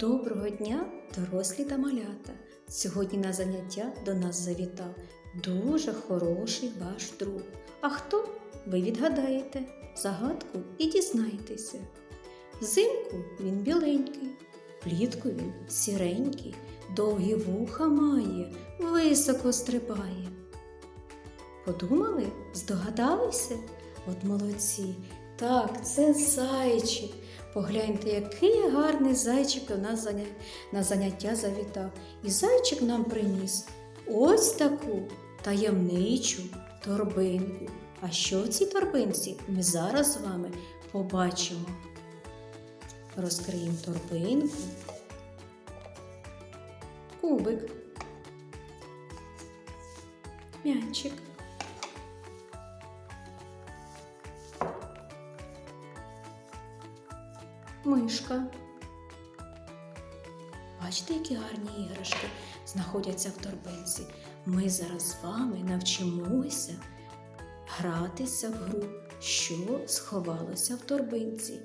Доброго дня, дорослі та малята! Сьогодні на заняття до нас завітав дуже хороший ваш друг. А хто? Ви відгадаєте загадку і дізнаєтеся. Взимку він біленький, влітку він сіренький, довгі вуха має, високо стрибає. Подумали? Здогадалися? От молодці. Так, це зайчик. Погляньте, який гарний зайчик до нас на заняття завітав. І зайчик нам приніс ось таку таємничу торбинку. А що в цій торбинці ми зараз з вами побачимо. Розкриємо торбинку. Кубик. М'ячик. Мишка. Бачите, які гарні іграшки знаходяться в торбинці. Ми зараз з вами навчимося гратися в гру, що сховалося в торбинці.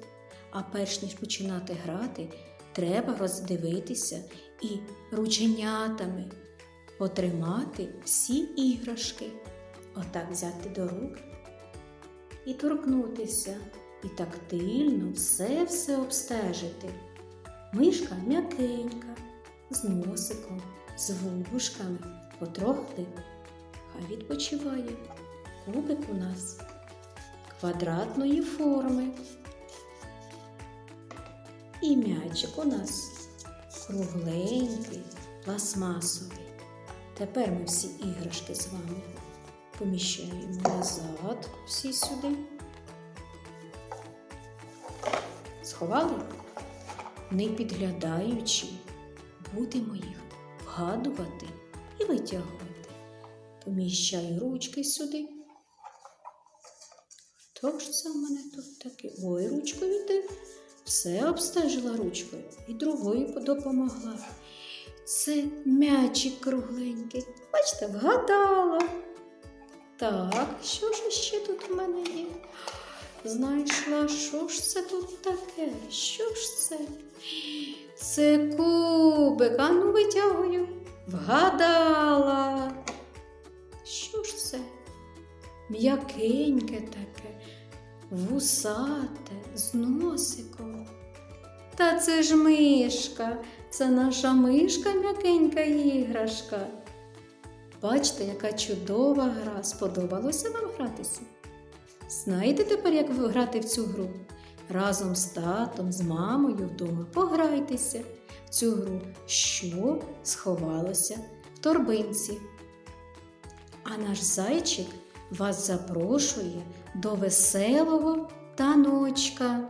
А перш ніж починати грати, треба роздивитися і рученятами потримати всі іграшки. Отак взяти до рук і торкнутися, і тактильно все-все обстежити. Мишка м'якенька, з носиком, з вушками, потрохли, хай відпочиває. Кубик у нас квадратної форми. І м'ячик у нас кругленький, пластмасовий. Тепер ми всі іграшки з вами поміщаємо назад, всі сюди. Сховали? Не підглядаючи, будемо їх вгадувати і витягувати. Поміщаю ручки сюди. Хто ж це в мене тут таке? Ой, ручкою йде. Все обстежила ручкою і другою допомогла. Це м'ячик кругленький. Бачите, вгадала. Так, що ж ще тут в мене є? Знайшла, що ж це тут таке? Що ж це? Це кубик. А витягую. Вгадала. Що ж це? М'якеньке таке, вусате, з носиком. Та це ж мишка, це наша мишка м'якенька іграшка. Бачите, яка чудова гра. Сподобалося вам гратися? Знаєте тепер, як грати в цю гру? Разом з татом, з мамою вдома пограйтеся в цю гру, що сховалося в торбинці. А наш зайчик вас запрошує до веселого таночка.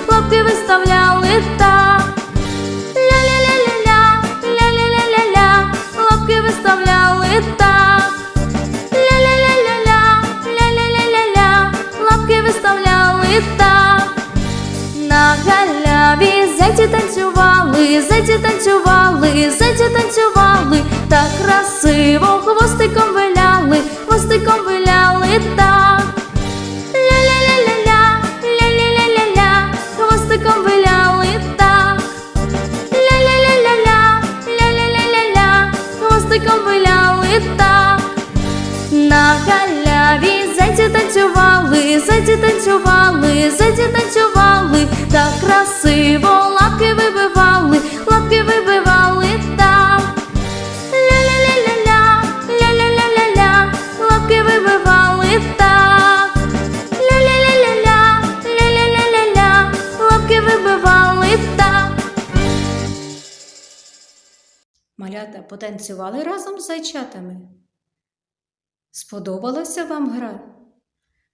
лапки виставляли так. Ля-ля-ля-ля-ля, ля-ля-ля-ля-ля, лапки виставляли так. Ля-ля-ля-ля-ля, ля-ля-ля-ля-ля, лапки виставляли так. На галяві зайці танцювали, зайці танцювали, зайці зайці танцювали, зайці танцювали, так красиво лапки вибивали, лапки вибивали так. Ля-ля-ля-ля-ля, ля-ля-ля-ля-ля, лапки вибивали так. Ля-ля-ля-ля-ля, ля-ля-ля-ля-ля, лапки вибивали так. Малята потанцювали разом з зайчатами. Сподобалася вам гра?